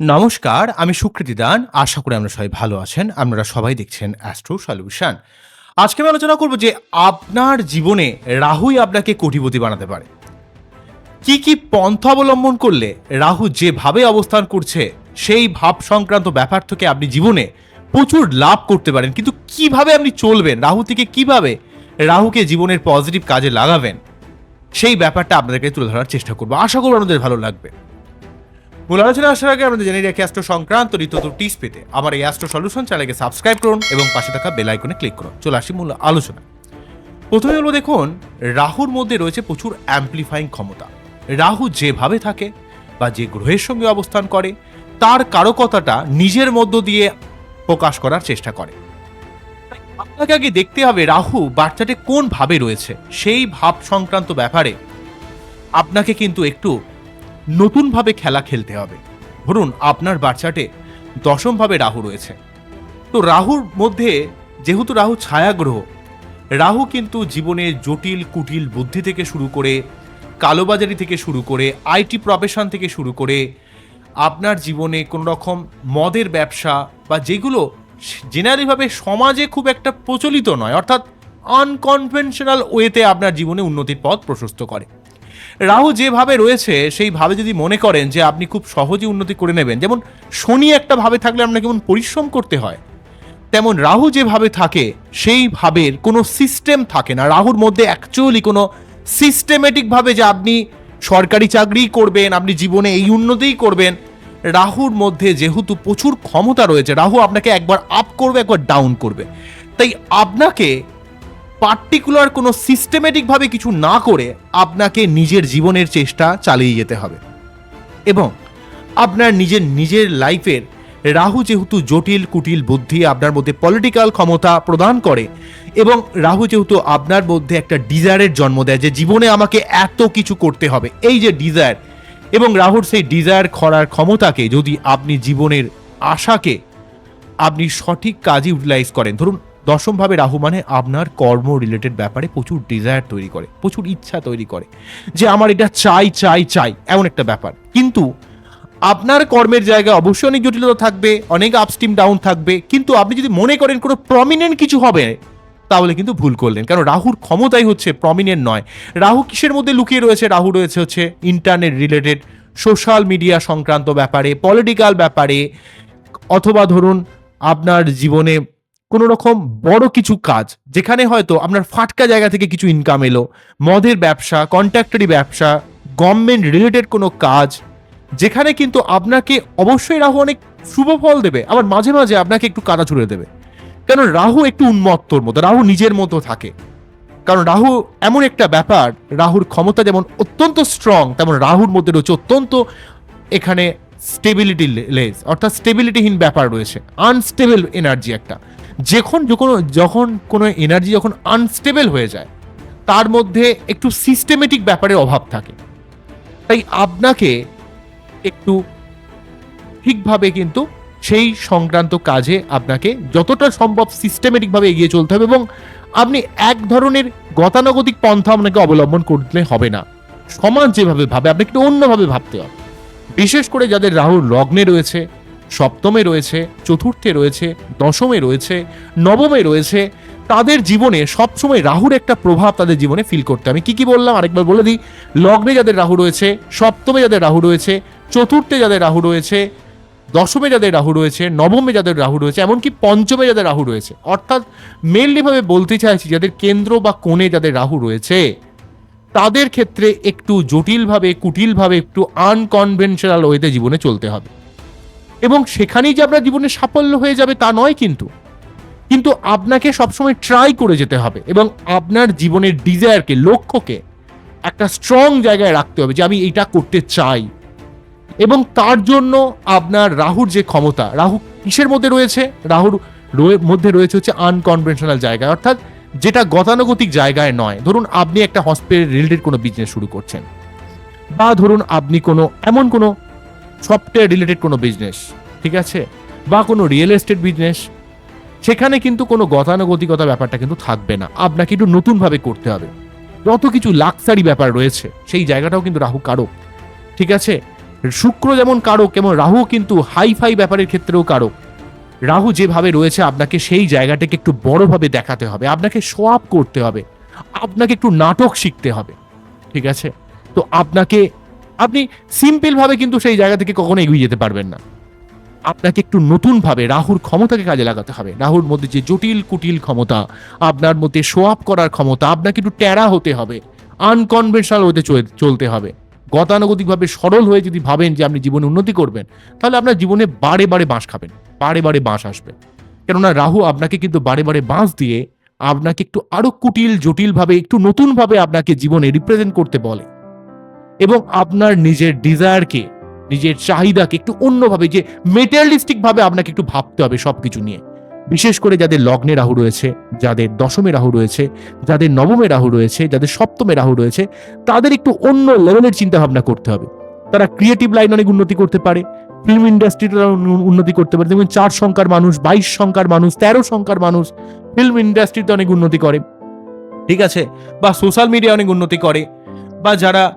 নমস্কার, আমি সুকৃতি দান। আশা করি আমরা সবাই ভালো আছেন। আপনারা সবাই দেখছেন অ্যাস্ট্রো সলিউশন আজকে আমি আলোচনা করব যে আপনার জীবনে রাহুই আপনাকে কোটিপতি বানাতে পারে। কি কি পন্থা অবলম্বন করলে রাহু যেভাবে অবস্থান করছে, সেই ভাব সংক্রান্ত ব্যাপার থেকে আপনি জীবনে প্রচুর লাভ করতে পারেন, কিন্তু কীভাবে আপনি চলবেন? রাহু থেকে কীভাবে? রাহুকে জীবনের পজিটিভ কাজে লাগাবেন? সেই ব্যাপারটা আপনাদেরকে তুলে ধরার চেষ্টা করব। আশা করব আপনাদের ভালো লাগবে। মূল আলোচনা আসার আগে আমাদের জেনে রাখি অ্যাস্ট্রো সংক্রান্ত নিত্য টিপস পেতে আমার এই অ্যাস্ট্রো সলিউশন চ্যানেলকে সাবস্ক্রাইব করুন এবং পাশে থাকা বেল আইকনে ক্লিক করুন। চলে আসি মূল আলোচনা প্রথমে হলো দেখুন, রাহুর মধ্যে রয়েছে প্রচুর অ্যাম্পলিফাইং ক্ষমতা। রাহু যেভাবে থাকে বা যে গ্রহের সঙ্গে অবস্থান করে, তার কারকতাটা নিজের মধ্য দিয়ে প্রকাশ করার চেষ্টা করে। আপনাকে আগে দেখতে হবে রাহু বাচ্চাটে কোন ভাবে রয়েছে। সেই ভাব সংক্রান্ত ব্যাপারে আপনাকে কিন্তু একটু নতুনভাবে খেলা খেলতে হবে। ধরুন, আপনার বাচ্চাটে দশমভাবে রাহু রয়েছে। তো রাহুর মধ্যে যেহেতু রাহু ছায়াগ্রহ, রাহু কিন্তু জীবনে জটিল, কুটিল বুদ্ধি থেকে শুরু করে, কালোবাজারি থেকে শুরু করে, আইটি প্রফেশন থেকে শুরু করে আপনার জীবনে কোনো রকম মদের ব্যবসা বা যেগুলো জেনারেলিভাবে সমাজে খুব একটা প্রচলিত নয়, অর্থাৎ আনকনভেনশনাল ওয়েতে আপনার জীবনে উন্নতির পথ প্রশস্ত করে। রাহু যেভাবে রয়েছে সেইভাবে যদি মনে করেন যে আপনি খুব সহজে উন্নতি করে নেবেন, যেমন শনি একটা ভাবে থাকলে আপনাকে কেমন পরিশ্রম করতে হয়, তেমন রাহু যেভাবে থাকে, সেই ভাবের কোনো সিস্টেম থাকে না। রাহুর মধ্যে অ্যাকচুয়ালি কোনো সিস্টেমেটিকভাবে যে আপনি সরকারি চাকরিই করবেন, আপনি জীবনে এই উন্নতিই করবেন। রাহুর মধ্যে যেহেতু প্রচুর ক্ষমতা রয়েছে, রাহু আপনাকে একবার আপ করবে, একবার ডাউন করবে। তাই আপনাকে পার্টিকুলার কোনো সিস্টেমেটিকভাবে কিছু না করে আপনাকে নিজের জীবনের চেষ্টা চালিয়ে যেতে হবে। এবং আপনার নিজের নিজের লাইফের রাহু যেহেতু জটিল, কুটিল বুদ্ধি আপনার মধ্যে পলিটিক্যাল ক্ষমতা প্রদান করে এবং রাহু যেহেতু আপনার মধ্যে একটা ডিজায়ারের জন্ম দেয় যে জীবনে আমাকে এত কিছু করতে হবে, এই যে ডিজায়ার, এবং রাহুর সেই ডিজায়ার করার ক্ষমতাকে যদি আপনি জীবনের আশাকে আপনি সঠিক কাজে ইউটিলাইজ করেন, ধরুন দশমভাবে রাহু মানে আপনার কর্ম রিলেটেড ব্যাপারে প্রচুর ডিজায়ার তৈরি করে, প্রচুর ইচ্ছা তৈরি করে, যে আমার এটা চাই চাই চাই, এমন একটা ব্যাপার। কিন্তু আপনার কর্মের জায়গায় অবশ্যই অনেক জটিলতা থাকবে, অনেক আপস্টিম ডাউন থাকবে, কিন্তু আপনি যদি মনে করেন কোনো প্রমিনেন্ট কিছু হবে তাহলে কিন্তু ভুল করলেন। কারণ রাহুর ক্ষমতাই হচ্ছে প্রমিনেন্ট নয়। রাহু কিসের মধ্যে লুকিয়ে রয়েছে? রাহু রয়েছে হচ্ছে ইন্টারনেট রিলেটেড সোশ্যাল মিডিয়া সংক্রান্ত ব্যাপারে পলিটিক্যাল ব্যাপারে, অথবা ধরুন আপনার জীবনে কোনো রকম বড় কিছু কাজ, যেখানে হয়তো আপনার ফাটকা জায়গা থেকে কিছু ইনকাম এলো, মদের ব্যবসা কন্ট্রাক্টরি ব্যবসা গভর্নমেন্ট রিলেটেড কোনো কাজ, যেখানে কিন্তু আপনাকে অবশ্যই রাহু অনেক শুভ ফল দেবে, আবার মাঝে মাঝে আপনাকে একটু কাদা ছুড়ে দেবে। কারণ রাহু একটু উন্মত্তর মতো, রাহু নিজের মতো থাকে। কারণ রাহু এমন একটা ব্যাপার, রাহুর ক্ষমতা যেমন অত্যন্ত স্ট্রং তেমন রাহুর মধ্যে রয়েছে অত্যন্ত এখানে স্টেবিলিটি লেস অর্থাৎ স্টেবিলিটিহীন ব্যাপার রয়েছে আনস্টেবল এনার্জি একটা। যখন যখন যখন কোনো এনার্জি যখন আনস্টেবল হয়ে যায়, তার মধ্যে একটু সিস্টেমেটিক ব্যাপারের অভাব থাকে। তাই আপনাকে একটু ঠিকভাবে কিন্তু সেই সংক্রান্ত কাজে আপনাকে যতটা সম্ভব সিস্টেমেটিকভাবে এগিয়ে চলতে হবে এবং আপনি এক ধরনের গতানুগতিক পন্থা আপনাকে অবলম্বন করলে হবে না। সমাজ যেভাবে ভাবে, আপনাকে একটু অন্যভাবে ভাবতে হবে। বিশেষ করে যাদের রাহুর লগ্নে রয়েছে, সপ্তমে রয়েছে, চতুর্থে রয়েছে, দশমে রয়েছে, নবমে রয়েছে, তাদের জীবনে সবসময় রাহুর একটা প্রভাব তাদের জীবনে ফিল করতে আমি কি কি বললাম? আরেকবার বলে দিই। লগ্নে যাদের রাহু রয়েছে, সপ্তমে যাদের রাহু রয়েছে, চতুর্থে যাদের রাহু রয়েছে দশমে যাদের রাহু রয়েছে, নবমে যাদের রাহু রয়েছে, এমনকি পঞ্চমে যাদের রাহু রয়েছে, অর্থাৎ মেনলিভাবে বলতে চাইছি যাদের কেন্দ্র বা কোণে যাদের রাহু রয়েছে, তাদের ক্ষেত্রে একটু জটিলভাবে, কুটিলভাবে একটু আনকনভেনশনাল ওয়েতে জীবনে চলতে হবে। এবং সেখানেই যে আপনার জীবনে সাফল্য হয়ে যাবে তা নয় কিন্তু কিন্তু আপনাকে সবসময় ট্রাই করে যেতে হবে এবং আপনার জীবনের ডিজায়ারকে লক্ষ্যকে একটা স্ট্রং জায়গায় রাখতে হবে যে আমি এটা করতে চাই। এবং তার জন্য আপনার রাহুর যে ক্ষমতা, রাহু কিসের মধ্যে রয়েছে? রাহুর মধ্যে রয়েছে হচ্ছে আনকনভেনশনাল জায়গায়, অর্থাৎ যেটা গতানুগতিক জায়গায় নয়। ধরুন আপনি একটা হসপিটাল রিলেটেড কোনো বিজনেস শুরু করছেন, বা ধরুন আপনি কোনো, এমন কোনো সফটওয়্যার রিলেটেড কোনো বিজনেস ঠিক আছে? বা কোনো রিয়েল এস্টেট বিজনেস সেখানে কিন্তু কোনো গতানুগতিকতা ব্যাপারটা কিন্তু থাকবে না। আপনাকে একটু নতুনভাবে করতে হবে। যত কিছু লাক্সারি ব্যাপার রয়েছে, সেই জায়গাটাও কিন্তু রাহু কারক, ঠিক আছে? শুক্র যেমন কারক এবং রাহু কিন্তু হাই ফাই ব্যাপারের ক্ষেত্রেও কারক। রাহু যেভাবে রয়েছে, আপনাকে সেই জায়গাটাকে একটু বড়ভাবে দেখাতে হবে, আপনাকে শো আপ করতে হবে, আপনাকে একটু নাটক শিখতে হবে, ঠিক আছে? তো আপনাকে, আপনি সিম্পলভাবে কিন্তু সেই জায়গা থেকে কখনো এগিয়ে যেতে পারবেন না। আপনাকে একটু নতুনভাবে রাহুর ক্ষমতাকে কাজে লাগাতে হবে, রাহুর মধ্যে যে জটিল কুটিল ক্ষমতা, আপনার মধ্যে শো আপ করার ক্ষমতা, আপনাকে একটু ট্যারা হতে হবে, আনকনভেনশনাল হতে চল- চলতে হবে। গতানুগতিকভাবে সরল হয়ে যদি ভাবেন যে আপনি জীবনে উন্নতি করবেন, তাহলে আপনার জীবনে বারে বারে বাঁশ খাবেন, বারে বারে বাঁশ আসবে। কেননা রাহু আপনাকে কিন্তু বারে বারে বাঁশ দিয়ে আপনাকে একটু আরও কুটিল, জটিলভাবে, একটু নতুনভাবে আপনাকে জীবনে রিপ্রেজেন্ট করতে বলে। এবং আপনার নিজের ডিজায়ারকে নিজের চাহিদাকে একটু অন্যভাবে, যে মেটেরিয়ালিস্টিক ভাবে আপনাকে একটু ভাবতে হবে সবকিছু নিয়ে। বিশেষ করে যাদের লগ্নে রাহু রয়েছে, যাদের দশমে রাহু রয়েছে, যাদের নবমে রাহু রয়েছে, যাদের সপ্তমে রাহু রয়েছে, তাদের একটু অন্য লেভেলের চিন্তা ভাবনা করতে হবে। তারা ক্রিয়েটিভ লাইন অনেক উন্নতি করতে পারে ফিল্ম ইন্ডাস্ট্রিতে উন্নতি করতে পারে। যেমন চার সংখ্যার মানুষ, বাইশ সংখ্যার মানুষ, তেরো সংখ্যার মানুষ ফিল্ম ইন্ডাস্ট্রিতে অনেক উন্নতি করে। ঠিক আছে? বা সোশ্যাল মিডিয়া অনেক উন্নতি করে। বা যারা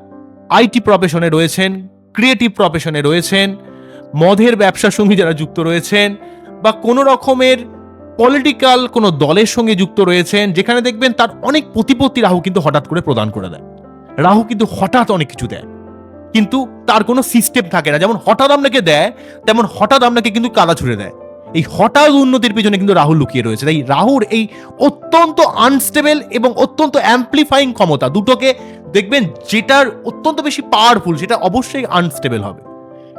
আইটি প্রফেশনে রয়েছেন ক্রিয়েটিভ প্রফেশনে রয়েছেন, মদের ব্যবসার সঙ্গে যারা যুক্ত রয়েছেন, বা কোনো রকমের পলিটিক্যাল কোনো দলের সঙ্গে যুক্ত রয়েছেন, যেখানে দেখবেন তার অনেক প্রতিপত্তি রাহু কিন্তু হঠাৎ করে প্রদান করে দেয়। রাহু কিন্তু হঠাৎ অনেক কিছু দেয়। কিন্তু তার কোনো সিস্টেম থাকে না। যেমন হঠাৎ আপনাকে দেয়, তেমন হঠাৎ আপনাকে কিন্তু কাদা ছুড়ে দেয়। এই হঠাৎ উন্নতির পিছনে কিন্তু রাহুল লুকিয়ে রয়েছে। তাই রাহুর এই অত্যন্ত আনস্টেবল এবং অত্যন্ত অ্যাম্পলিফাইং ক্ষমতা দুটোকে দেখবেন যেটার অত্যন্ত বেশি পাওয়ারফুল সেটা অবশ্যই আনস্টেবল হবে।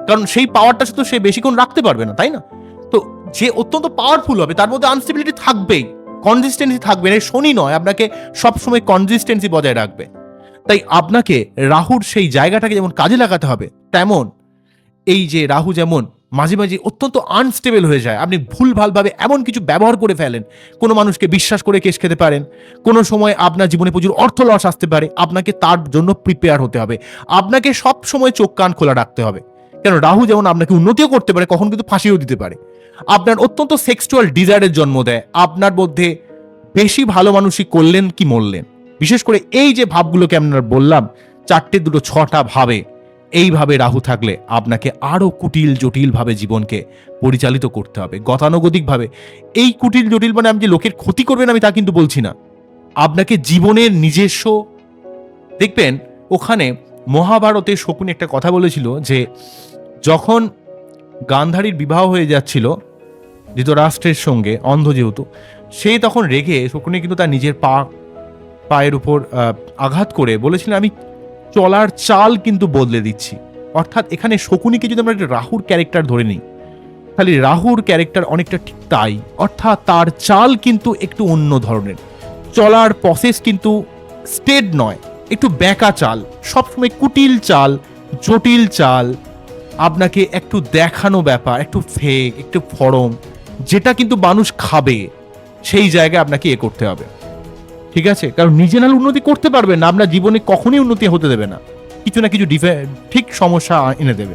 কারণ সেই পাওয়ারটা শুধু সে বেশিক্ষণ রাখতে পারবে না, তাই না? তো যে অত্যন্ত পাওয়ারফুল হবে, তার মধ্যে আনস্টেবিলিটি থাকবেই কনসিস্টেন্সি থাকবে না শনি নয়, আপনাকে সবসময় কনসিস্টেন্সি বজায় রাখবে। তাই আপনাকে রাহুর সেই জায়গাটাকে যেমন কাজে লাগাতে হবে, তেমন এই যে রাহু যেমন মাঝে মাঝে অত্যন্ত আনস্টেবল হয়ে যায়, আপনি ভুলভালভাবে এমন কিছু ব্যবহার করে ফেলেন, কোনো মানুষকে বিশ্বাস করে কেস খেতে পারেন, কোনো সময় আপনার জীবনে প্রচুর অর্থ লস আসতে পারে, আপনাকে তার জন্য প্রিপেয়ার হতে হবে, আপনাকে সব সময় চোখ কান খোলা রাখতে হবে। কেন রাহু যেমন আপনাকে উন্নতিও করতে পারে, কখন কিন্তু ফাঁসিও দিতে পারে। আপনার অত্যন্ত সেক্সুয়াল ডিজায়ারের জন্ম দেয়। আপনার মধ্যে বেশি ভালো মানুষই করলেন কি মরলেন? বিশেষ করে এই যে ভাবগুলোকে আপনার বললাম, চারটে দুটো ছটা ভাবে, এইভাবে রাহু থাকলে আপনাকে আরও কুটিল জটিলভাবে জীবনকে পরিচালিত করতে হবে। গতানুগতিকভাবে এই কুটিল জটিল মানে যে লোকের ক্ষতি করবেন আমি তা কিন্তু বলছি না। আপনাকে জীবনের নিজস্ব, দেখবেন ওখানে মহাভারতে শকুনি একটা কথা বলেছিল যে যখন গান্ধারীর বিবাহ হয়ে যাচ্ছিল, ধৃতরাষ্ট্রের সঙ্গে, অন্ধ যেহেতু, সে তখন রেগে শকুনি কিন্তু তার নিজের পা, পায়ের উপর আঘাত করে বলেছিলেন, আমি চলার চাল কিন্তু বদলে দিচ্ছি। অর্থাৎ এখানে শকুনিকে যদি আমরা একটা রাহুর ক্যারেক্টার ধরে নিই, তাহলে রাহুর ক্যারেক্টার অনেকটা ঠিক তাই। অর্থাৎ তার চাল কিন্তু একটু অন্য ধরনের। চলার প্রসেস কিন্তু স্টেড নয়, একটু ব্যাকা চাল, সবসময় কুটিল চাল, জটিল চাল আপনাকে একটু দেখানো ব্যাপার, একটু ফেক একটু ফরম, যেটা কিন্তু মানুষ খাবে, সেই জায়গায় আপনাকে এ করতে হবে। ঠিক আছে? কারণ নিজে নাহলে উন্নতি করতে পারবেন না, আপনার জীবনে কখনই উন্নতি হতে দেবে না। কিছু না কিছু ডিফে ঠিক সমস্যা এনে দেবে।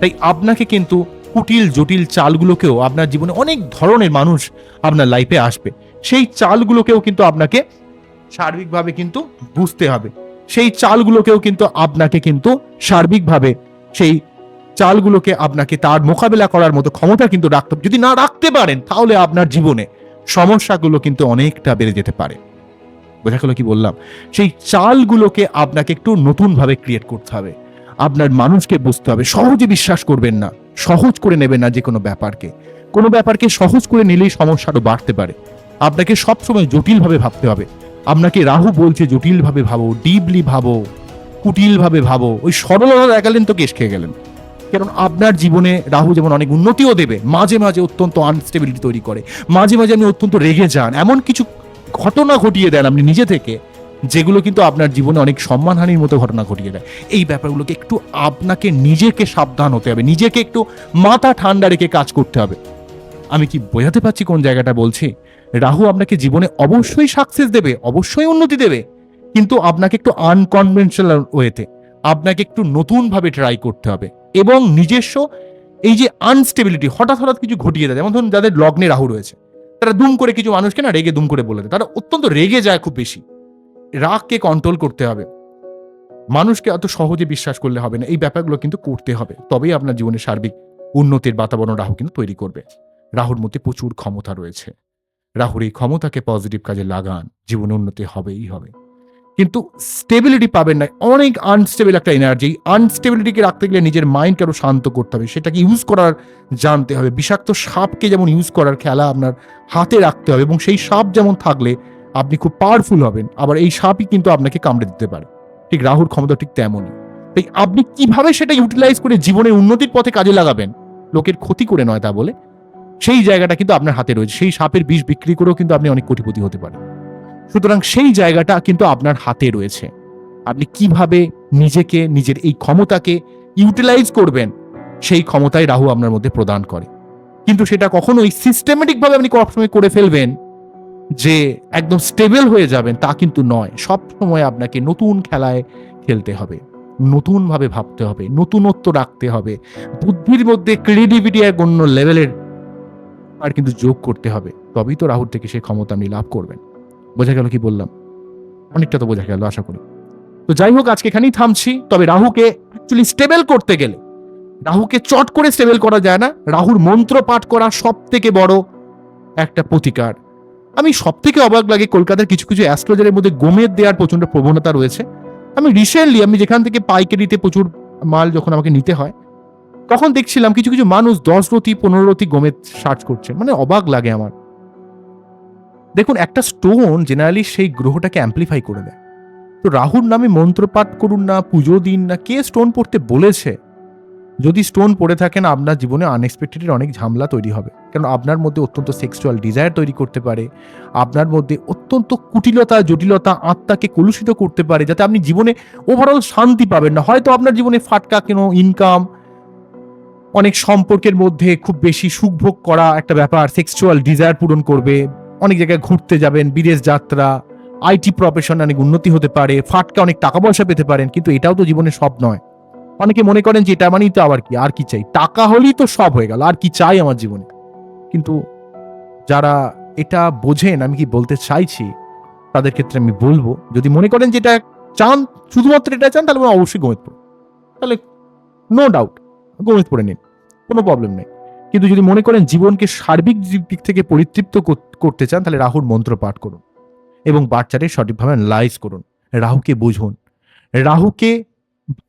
তাই আপনাকে কিন্তু কুটিল জটিল চালগুলোকেও আপনার জীবনে অনেক ধরনের মানুষ আপনার লাইফে আসবে। সেই চালগুলোকেও কিন্তু আপনাকে সার্বিকভাবে কিন্তু বুঝতে হবে। সেই চালগুলোকেও কিন্তু আপনাকে কিন্তু সার্বিকভাবে সেই চালগুলোকে আপনাকে তার মোকাবেলা করার মতো ক্ষমতা কিন্তু রাখতে যদি না রাখতে পারেন, তাহলে আপনার জীবনে সমস্যাগুলো কিন্তু অনেকটা বেড়ে যেতে পারে। বোঝা গেল কি বললাম? সেই চালগুলোকে আপনাকে একটু নতুনভাবে ক্রিয়েট করতে হবে। আপনার মানুষকে বুঝতে হবে, সহজে বিশ্বাস করবেন না, সহজ করে নেবেন না যে কোনো ব্যাপারকে। কোনো ব্যাপারকে সহজ করে নিলেই সমস্যাটা বাড়তে পারে। আপনাকে সবসময় জটিলভাবে ভাবতে হবে। আপনাকে রাহু বলছে, জটিলভাবে ভাবো ডিপলি ভাবো, কুটিলভাবে ভাবো। ওই সরলতা দেখালেন তো কেস খেয়ে গেলেন। কারণ আপনার জীবনে রাহু যেমন অনেক উন্নতিও দেবে, মাঝে মাঝে অত্যন্ত আনস্টেবিলিটি তৈরি করে, মাঝে মাঝে আপনি অত্যন্ত রেগে যান, এমন কিছু ঘটনা ঘটিয়ে দেন আপনি নিজে থেকে, যেগুলো কিন্তু আপনার জীবনে অনেক সম্মানহানির মতো ঘটনা ঘটিয়ে দেয়। এই ব্যাপারগুলোকে একটু আপনাকে নিজেকে সাবধান হতে হবে, নিজেকে একটু মাথা ঠান্ডা রেখে কাজ করতে হবে। আমি কি বোঝাতে পারছি কোন জায়গাটা বলছি? রাহু আপনাকে জীবনে অবশ্যই সাকসেস দেবে, অবশ্যই উন্নতি দেবে, কিন্তু আপনাকে একটু আনকনভেনশনাল ওয়েতে আপনাকে একটু নতুনভাবে ট্রাই করতে হবে। এবং নিজস্ব এই যে আনস্টেবিলিটি হঠাৎ হঠাৎ কিছু ঘটিয়ে দেয় যেমন ধরুন যাদের লগ্নে রাহু রয়েছে, তারা দুম করে কিছু মানুষকে না রেগে দুম করে বলে দেয়। তারা অত্যন্ত রেগে যায় খুব বেশি। রাগকে কন্ট্রোল করতে হবে। মানুষকে অত সহজে বিশ্বাস করলে হবে না। এই ব্যাপারগুলো কিন্তু করতে হবে। তবেই আপনার জীবনে সার্বিক উন্নতির বাতাবরণ রাহু কিন্তু তৈরি করবে। রাহুর মধ্যে প্রচুর ক্ষমতা রয়েছে। রাহুর এই ক্ষমতাকে পজিটিভ কাজে লাগান। জীবনে উন্নতি হবেই হবে। কিন্তু স্টেবিলিটি পাবেন না। অনেক আনস্টেবল একটা এনার্জি আনস্টেবিলিটিকে রাখতে গেলে নিজের মাইন্ডকে আরও শান্ত করতে হবে। সেটাকে ইউজ করার জানতে হবে। বিষাক্ত সাপকে যেমন ইউজ করার খেলা আপনার হাতে রাখতে হবে এবং সেই সাপ যেমন থাকলে আপনি খুব পাওয়ারফুল হবেন। আবার এই সাপই কিন্তু আপনাকে কামড়ে দিতে পারে। ঠিক রাহুর ক্ষমতা ঠিক তেমনই। তাই আপনি কীভাবে সেটা ইউটিলাইজ করে জীবনের উন্নতির পথে কাজে লাগাবেন? লোকের ক্ষতি করে নয় তা বলে। সেই জায়গাটা কিন্তু আপনার হাতে রয়েছে। সেই সাপের বিষ বিক্রি করেও কিন্তু আপনি অনেক কোটিপতি হতে পারেন। সুতরাং সেই জায়গাটা কিন্তু আপনার হাতে রয়েছে। আপনি কীভাবে নিজেকে, নিজের এই ক্ষমতাকে ইউটিলাইজ করবেন, সেই ক্ষমতাই রাহু আপনার মধ্যে প্রদান করে। কিন্তু সেটা কখনোই সিস্টেমেটিক ভাবে আপনি সবসময় করে ফেলবেন যে একদম স্টেবল হয়ে যাবেন, তা কিন্তু নয়। সব সময় আপনাকে নতুন খেলায় খেলতে হবে, নতুনভাবে ভাবতে হবে, নতুনত্ব রাখতে হবে। বুদ্ধির মধ্যে ক্রিয়েটিভিটি এক অন্য লেভেলের আর কিন্তু যোগ করতে হবে। তবেই তো রাহুর থেকে সেই ক্ষমতা আপনি লাভ করবেন। বোঝা গেল কি বললাম? অনেকটা তো বোঝা গেল, আশা করি। তো যাই হোক, আজকে এখানেই থামছি। তবে রাহুকে অ্যাকচুয়ালি স্টেবল করতে গেলে, রাহুকে চট করে স্টেবল করা যায় না। রাহুর মন্ত্র পাঠ করা সব থেকে বড় একটা প্রতিকার। আমি সব থেকে অবাক লাগে, কলকাতার কিছু কিছু অ্যাস্ট্রোলজারের মধ্যে গোমের দেওয়ার প্রচণ্ড প্রবণতা রয়েছে। আমি রিসেন্টলি আমি যেখান থেকে পাইকারিতে প্রচুর মাল যখন আমাকে নিতে হয়, তখন দেখছিলাম কিছু কিছু মানুষ দশ রতি, পনেরো রতি গোমের সার্চ করছে। মানে অবাক লাগে আমার। দেখুন, একটা স্টোন জেনারেলি সেই গ্রহটাকে অ্যাম্পলিফাই করে দেয়। তো রাহুর নামে মন্ত্রপাঠ করুন না, পুজো দিন না, কে স্টোন পড়তে বলেছে? যদি স্টোন পড়ে থাকেন আপনার জীবনে আনএক্সপেক্টেড অনেক ঝামেলা তৈরি হবে। কারণ আপনার মধ্যে অত্যন্ত সেক্সুয়াল ডিজায়ার তৈরি করতে পারে, আপনার মধ্যে অত্যন্ত কুটিলতা, জটিলতা, আত্মাকে কলুষিত করতে পারে, যাতে আপনি জীবনে ওভারঅল শান্তি পাবেন না। হয়তো আপনার জীবনে ফাটকা কেন ইনকাম অনেক সম্পর্কের মধ্যে খুব বেশি সুখভোগ করা একটা ব্যাপার সেক্সুয়াল ডিজায়ার পূরণ করবে অনেক জায়গায় ঘুরতে যাবেন, বিদেশ যাত্রা, আইটি প্রফেশন অনেক উন্নতি হতে পারে, ফাটকা অনেক টাকা পয়সা পেতে পারেন, কিন্তু এটাও তো জীবনে সব নয়। অনেকে মনে করেন যে এটা মানেই তো আবার কি, আর কি চাই? টাকা হলেই তো সব হয়ে গেল, আর কি চাই আমার জীবনে? কিন্তু যারা এটা বোঝেন, আমি কি বলতে চাইছি? তাদের ক্ষেত্রে আমি বলব, যদি মনে করেন যে এটা চান, শুধুমাত্র এটা চান, তাহলে অবশ্যই গোমেদ পড়ুন তাহলে নো ডাউট গোমেদ পড়ে নিন, কোনো প্রবলেম নেই। কিন্তু যদি মনে করেন জীবনকে সার্বিক দিক থেকে পরিতৃপ্ত করতে চান, তাহলে রাহুর মন্ত্র পাঠ করুন এবং বাচ্চাদের সঠিকভাবে লাইজ করুন। রাহুকে বুঝুন। রাহুকে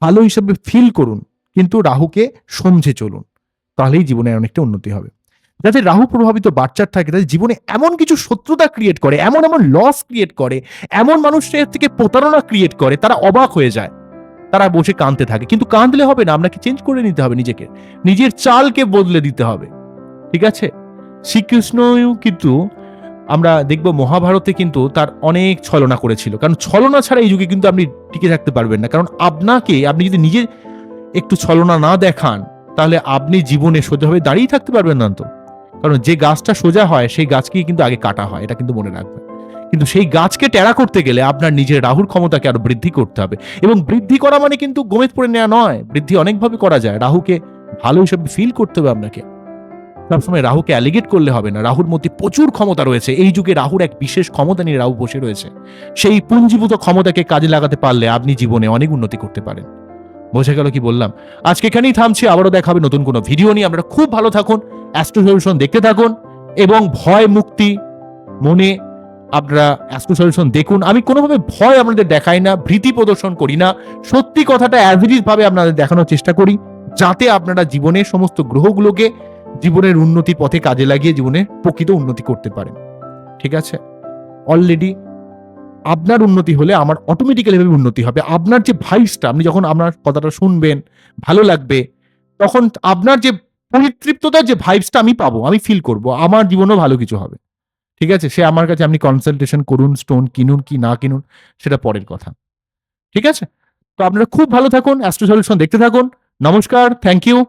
ভালো হিসাবে ফিল করুন, কিন্তু রাহুকে সমঝে চলুন। তাহলেই জীবনে অনেকটা উন্নতি হবে। যাতে রাহু প্রভাবিত বাচ্চার থাকে, তাদের জীবনে এমন কিছু শত্রুতা ক্রিয়েট করে, এমন এমন লস ক্রিয়েট করে, এমন মানুষের থেকে প্রতারণা ক্রিয়েট করে, তারা অবাক হয়ে যায়। তারা বসে কাঁদতে থাকে। কিন্তু কাঁদলে হবে না, আপনাকে চেঞ্জ করে নিতে হবে নিজেকে। নিজের চালকে বদলে দিতে হবে। ঠিক আছে? শ্রীকৃষ্ণও কিন্তু আমরা দেখব মহাভারতে কিন্তু তার অনেক ছলনা করেছিল। কারণ ছলনা ছাড়া এই যুগে কিন্তু আপনি টিকে থাকতে পারবেন না। কারণ আপনাকে, আপনি যদি নিজে একটু ছলনা না দেখান, তাহলে আপনি জীবনে সোজাভাবে দাঁড়িয়ে থাকতে পারবেন না তো। কারণ যে গাছটা সোজা হয়, সেই গাছকেই কিন্তু আগে কাটা হয়। এটা কিন্তু মনে রাখবেন। কিন্তু সেই গাছকে টেরা করতে গেলে আপনার নিজের রাহুর ক্ষমতাকে আরও বৃদ্ধি করতে হবে। এবং বৃদ্ধি করা মানে কিন্তু গোমেদ পড়ে নেওয়া নয়, বৃদ্ধি অনেকভাবে করা যায়। রাহুকে ভালো হিসেবে ফিল করতে হবে আপনাকে। সবসময় রাহুকে অ্যালিগেট করলে হবে না। রাহুর মধ্যে প্রচুর ক্ষমতা রয়েছে। এই যুগে রাহুর এক বিশেষ ক্ষমতা নিয়ে রাহু বসে রয়েছে। সেই পুঞ্জীভূত ক্ষমতাকে কাজে লাগাতে পারলে আপনি জীবনে অনেক উন্নতি করতে পারেন। বোঝা গেল কি বললাম? আজকে এখানেই থামছি। আবারও দেখা হবে নতুন কোনো ভিডিও নিয়ে। আপনারা খুব ভালো থাকুন অ্যাস্ট্রো সলিউশন দেখতে থাকুন, এবং ভয় মুক্তি মনে আপনারা অ্যাস্ট্রো সলিউশন দেখুন। আমি কোনোভাবে ভয় আপনাদের দেখাই না, ভীতি প্রদর্শন করি না। সত্যি কথাটা অ্যাভারেজ ভাবে আপনাদের দেখানোর চেষ্টা করি, যাতে আপনারা জীবনের সমস্ত গ্রহগুলোকে জীবনের উন্নতির পথে কাজে লাগিয়ে জীবনে প্রকৃত উন্নতি করতে পারেন। ঠিক আছে? অলরেডি আপনার উন্নতি হলে আমার অটোমেটিক্যালি ভাবে উন্নতি হবে। আপনার যে ভাইসটা আপনি যখন আপনার কথাটা শুনবেন, ভালো লাগবে, তখন আপনার যে পরিতৃপ্ততার যে ভাইবসটা আমি পাবো, আমি ফিল করব, আমার জীবনেও ভালো কিছু হবে। ঠিক আছে? সে আমার কাছে আপনি কনসালটেশন করুন স্টোন কিনুন কি না কিনুন, সেটা পরের কথা। ঠিক আছে? তো আপনারা খুব ভালো থাকুন অ্যাস্ট্রো সলিউশন দেখতে থাকুন। নমস্কার থ্যাংক ইউ